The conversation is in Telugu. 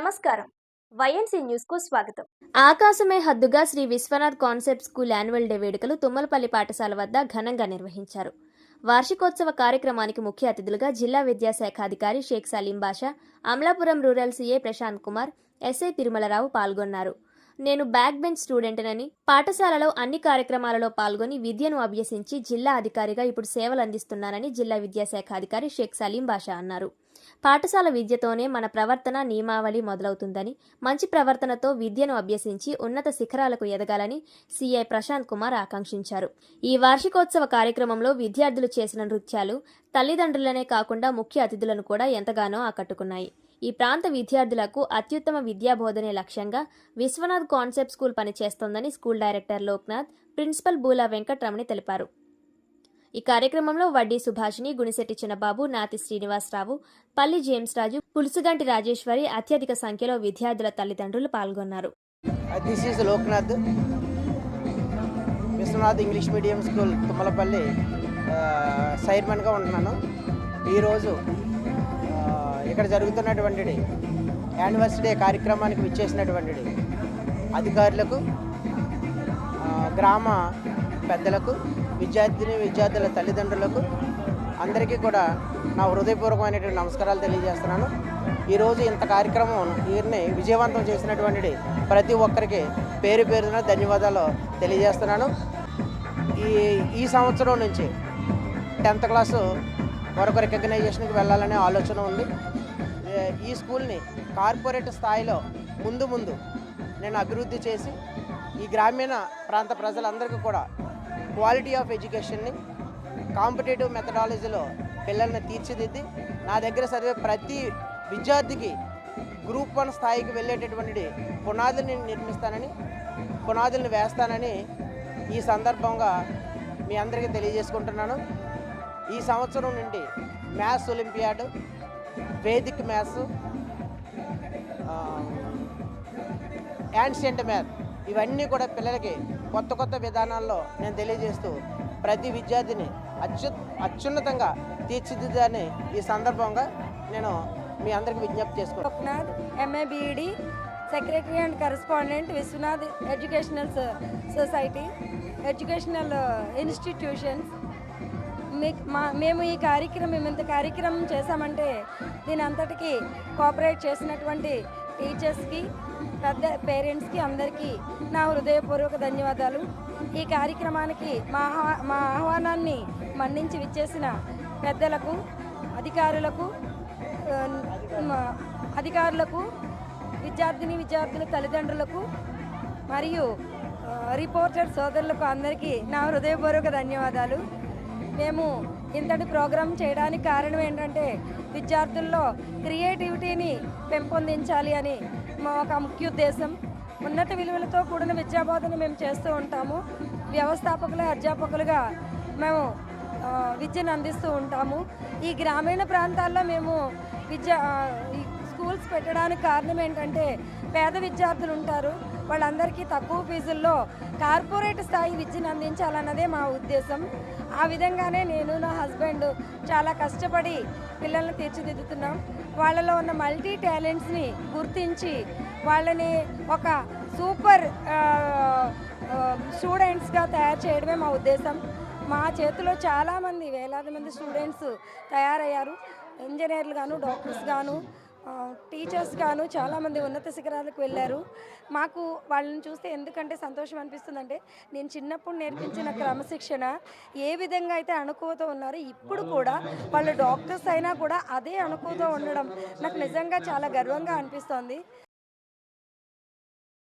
నమస్కారం. వైఎన్సీ న్యూస్కు స్వాగతం. ఆకాశమే హద్దుగా Shri Vishwanath concept school annual day వేడుకలు తుమ్మలపల్లి పాఠశాల వద్ద ఘనంగా నిర్వహించారు. వార్షికోత్సవ కార్యక్రమానికి ముఖ్య అతిథులుగా జిల్లా విద్యాశాఖ అధికారి Sheikh Saleem Basha Amalapuram rural CA Prashant Kumar SI Tirumalarao పాల్గొన్నారు. నేను బ్యాక్ బెంచ్ స్టూడెంట్నని పాఠశాలలో అన్ని కార్యక్రమాలలో పాల్గొని విద్యను అభ్యసించి జిల్లా అధికారిగా ఇప్పుడు సేవలు అందిస్తున్నానని జిల్లా విద్యాశాఖ అధికారి షేక్ సలీం బాషా అన్నారు. పాఠశాల విద్యతోనే మన ప్రవర్తన నియమావళి మొదలవుతుందని మంచి ప్రవర్తనతో విద్యను అభ్యసించి ఉన్నత శిఖరాలకు ఎదగాలని సీఐ ప్రశాంత్ కుమార్ ఆకాంక్షించారు. ఈ వార్షికోత్సవ కార్యక్రమంలో విద్యార్థులు చేసిన నృత్యాలు తల్లిదండ్రులనే కాకుండా ముఖ్య అతిథులను కూడా ఎంతగానో ఆకట్టుకున్నాయి. ఈ ప్రాంత విద్యార్థులకు అత్యుత్తమ విద్యాబోధనే లక్ష్యంగా విశ్వనాథ్ కాన్సెప్ట్ స్కూల్ పనిచేస్తోందని school director Loknath principal Boola Venkatramani తెలిపారు. ఈ కార్యక్రమంలో వడ్డీ సుభాషిణి గుణిశెట్టి చిన్నబాబు నాతి శ్రీనివాసరావు పల్లి జేమ్స్ రాజు పులుసుగంటి రాజేశ్వరి అత్యధిక సంఖ్యలో విద్యార్థుల తల్లిదండ్రులు పాల్గొన్నారు. This is Loknath Vishwanath English medium school Tummalapalli చైర్మన్గా ఉంటున్నాను. ఈరోజు ఇక్కడ జరుగుతున్నటువంటి యానివర్సరీ డే కార్యక్రమానికి విచ్చేసినటువంటి అధికారులకు గ్రామ పెద్దలకు విద్యార్థిని విద్యార్థుల తల్లిదండ్రులకు అందరికీ కూడా నా హృదయపూర్వకమైనటువంటి నమస్కారాలు తెలియజేస్తున్నాను. ఈరోజు ఇంత కార్యక్రమం వీరిని విజయవంతం చేసినటువంటి ప్రతి ఒక్కరికి పేరు పేరున ధన్యవాదాలు తెలియజేస్తున్నాను. ఈ ఈ సంవత్సరం నుంచి టెన్త్ క్లాసు మరొక రికగ్నైజేషన్కి వెళ్ళాలనే ఆలోచన ఉంది. ఈ స్కూల్ని కార్పొరేట్ స్థాయిలో ముందు ముందు నేను అభివృద్ధి చేసి ఈ గ్రామీణ ప్రాంత ప్రజలందరికీ కూడా క్వాలిటీ ఆఫ్ ఎడ్యుకేషన్ని కాంపిటేటివ్ మెథడాలజీలో పిల్లల్ని తీర్చిదిద్ది నా దగ్గర చదివే ప్రతి విద్యార్థికి గ్రూప్ వన్ స్థాయికి వెళ్ళేటటువంటి పునాదుల్ని నిర్మిస్తానని పునాదుల్ని వేస్తానని ఈ సందర్భంగా మీ అందరికీ తెలియజేసుకుంటున్నాను. ఈ సంవత్సరం నుండి maths olympiad Vedic maths ancient math ఇవన్నీ కూడా పిల్లలకి కొత్త కొత్త విధానాల్లో నేను తెలియజేస్తూ ప్రతి విద్యార్థిని అత్యు అత్యున్నతంగా తీర్చిదిద్దని ఈ సందర్భంగా నేను మీ అందరికి విజ్ఞప్తి చేసుకున్నాను MA BEd secretary and correspondent Vishwanath educational society educational institutions మీ- మా మేము ఈ కార్యక్రమం మేము ఇంత కార్యక్రమం చేశామంటే దీని అంతటికి కోఆపరేట్ చేసినటువంటి టీచర్స్కి పెద్ద పేరెంట్స్కి అందరికీ నా హృదయపూర్వక ధన్యవాదాలు. ఈ కార్యక్రమానికి మా ఆహ్వా- మా ఆహ్వానాన్ని మన్నించి విచ్చేసిన పెద్దలకు అధికారులకు అధికారులకు విద్యార్థిని విద్యార్థుల తల్లిదండ్రులకు మరియు రిపోర్టర్ సోదరులకు అందరికీ నా హృదయపూర్వక ధన్యవాదాలు. మేము ఇంతటి ప్రోగ్రాం చేయడానికి కారణం ఏంటంటే విద్యార్థుల్లో క్రియేటివిటీని పెంపొందించాలి అని మా ఒక ముఖ్య ఉద్దేశం. ఉన్నత విలువలతో కూడిన విద్యాబోధన మేము చేస్తూ ఉంటాము. వ్యవస్థాపకులు అధ్యాపకులుగా మేము విద్యను అందిస్తూ ఉంటాము. ఈ గ్రామీణ ప్రాంతాల్లో మేము విద్య స్కూల్స్ పెట్టడానికి కారణం ఏంటంటే పేద విద్యార్థులు ఉంటారు. వాళ్ళందరికీ తక్కువ ఫీజుల్లో కార్పొరేట్ స్థాయి విద్యను అందించాలన్నదే మా ఉద్దేశం. ఆ విధంగానే నేను నా హస్బెండ్ చాలా కష్టపడి పిల్లల్ని తీర్చిదిద్దుతున్నాం. వాళ్ళలో ఉన్న మల్టీ టాలెంట్స్ని గుర్తించి వాళ్ళని ఒక సూపర్ స్టూడెంట్స్గా తయారు చేయడమే మా ఉద్దేశం. మా చేతిలో చాలామంది వేలాది మంది స్టూడెంట్స్ తయారయ్యారు. ఇంజనీర్లు గాను డాక్టర్స్ గాను టీచర్స్ గాను చాలామంది ఉన్నత శిఖరాలకు వెళ్ళారు. మాకు వాళ్ళని చూస్తే ఎందుకంటే సంతోషం అనిపిస్తుందంటే నేను చిన్నప్పుడు నేర్పించిన క్రమశిక్షణ ఏ విధంగా అయితే అణుకువతో ఉన్నారో ఇప్పుడు కూడా వాళ్ళు డాక్టర్స్ అయినా కూడా అదే అణుకువతో ఉండడం నాకు నిజంగా చాలా గర్వంగా అనిపిస్తోంది.